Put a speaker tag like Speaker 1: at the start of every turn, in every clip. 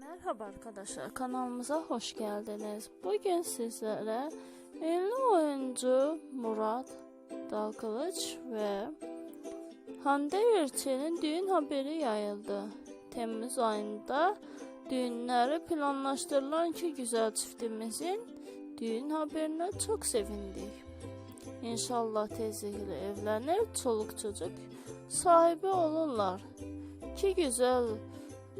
Speaker 1: Merhaba arkadaşlar kanalımıza hoş geldiniz. Bugün sizlere ünlü oyuncu Murat Dalkılıç ve Hande Erçel'in düğün haberi yayıldı. Temmuz ayında düğünleri planlaştırılan iki güzel çiftimizin düğün haberine çok sevindik. İnşallah tezlikle evlenir, çoluk çocuk sahibi olurlar. İki güzel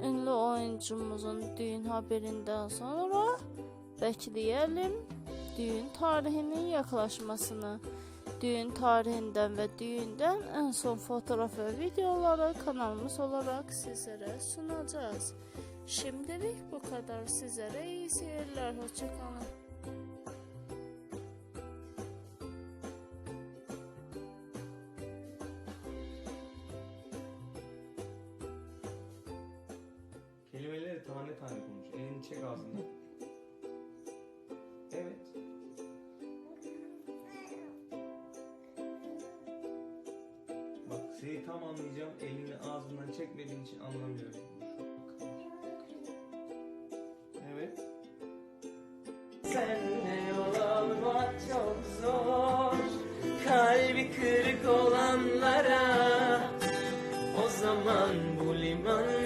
Speaker 1: ünlü oyuncumuzun düğün haberinden sonra bekleyelim düğün tarihinin yaklaşmasını. Düğün tarihinden ve düğünden en son fotoğraf ve videoları kanalımız olarak sizlere sunacağız. Şimdilik bu kadar. Sizlere iyi seyirler. Hoşçakalın.
Speaker 2: Tane konuş. Elini çek ağzından. Evet. Bak seni tam anlayacağım. Elini ağzından çekmediğin için anlamıyorum. Evet.
Speaker 3: Senle yol almak çok zor Kalbi kırık olanlara O zaman bu liman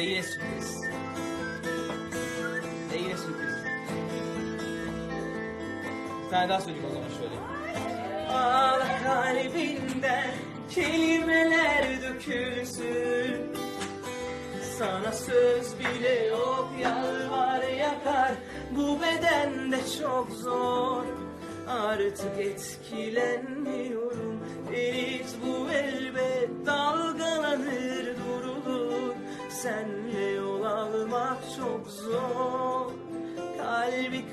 Speaker 3: yine sürpriz Ve yine sürpriz Bir tane daha söyleyeyim o zaman şöyle. Ağla kalbinden kelimeler dökülsün. Sana söz bile yok yalvar yakar. Bu beden de çok zor. Artık etkilenmiyorum Senle yol almak çok zor. Kalbi